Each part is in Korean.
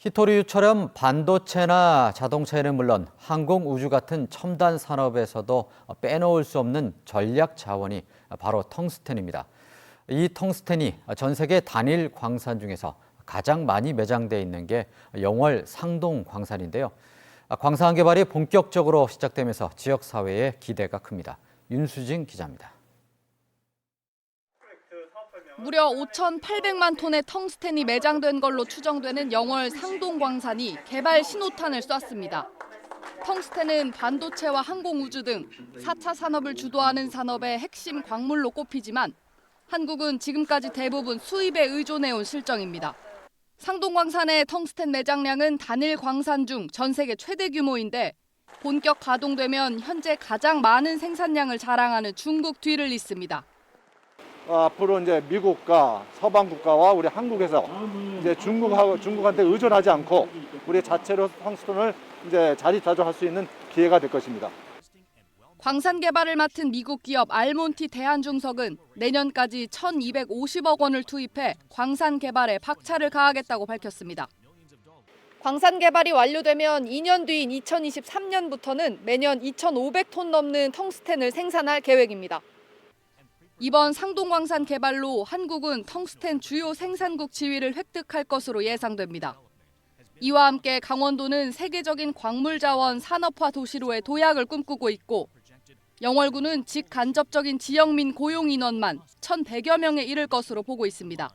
히토리유처럼 반도체나 자동차에는 물론 항공 우주 같은 첨단 산업에서도 빼놓을 수 없는 전략 자원이 바로 텅스텐입니다. 이 텅스텐이 전 세계 단일 광산 중에서 가장 많이 매장돼 있는 게 영월 상동 광산인데요. 광산 개발이 본격적으로 시작되면서 지역 사회에 기대가 큽니다. 윤수진 기자입니다. 무려 5,800만 톤의 텅스텐이 매장된 걸로 추정되는 영월 상동광산이 개발 신호탄을 쐈습니다. 텅스텐은 반도체와 항공우주 등 4차 산업을 주도하는 산업의 핵심 광물로 꼽히지만 한국은 지금까지 대부분 수입에 의존해온 실정입니다. 상동광산의 텅스텐 매장량은 단일 광산 중 전 세계 최대 규모인데 본격 가동되면 현재 가장 많은 생산량을 자랑하는 중국 뒤를 잇습니다. 어, 앞으로 이제 미국과 서방 국가와 우리 한국에서 이제 중국하고 중국한테 의존하지 않고 우리 자체로 황스톤을 이제 자리자조할 수 있는 기회가 될 것입니다. 광산 개발을 맡은 미국 기업 알몬티 대한중석은 내년까지 1,250억 원을 투입해 광산 개발에 박차를 가하겠다고 밝혔습니다. 광산 개발이 완료되면 2년 뒤인 2023년부터는 매년 2,500톤 넘는 텅스텐을 생산할 계획입니다. 이번 상동광산 개발로 한국은 텅스텐 주요 생산국 지위를 획득할 것으로 예상됩니다. 이와 함께 강원도는 세계적인 광물 자원 산업화 도시로의 도약을 꿈꾸고 있고 영월군은 직간접적인 지역민 고용 인원만 1,100여 명에 이를 것으로 보고 있습니다.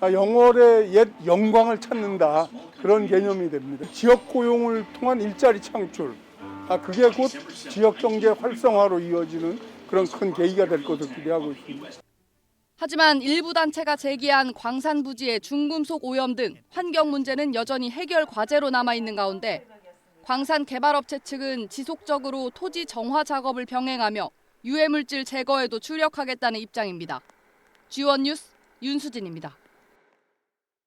아, 영월의 옛 영광을 찾는다 그런 개념이 됩니다. 지역 고용을 통한 일자리 창출, 아, 그게 곧 지역 경제 활성화로 이어지는 그런 큰 계기가 될 것으로 기대하고 있습니다. 하지만 일부 단체가 제기한 광산 부지의 중금속 오염 등 환경 문제는 여전히 해결 과제로 남아 있는 가운데 광산 개발업체 측은 지속적으로 토지 정화 작업을 병행하며 유해 물질 제거에도 주력하겠다는 입장입니다. G1 뉴스 윤수진입니다.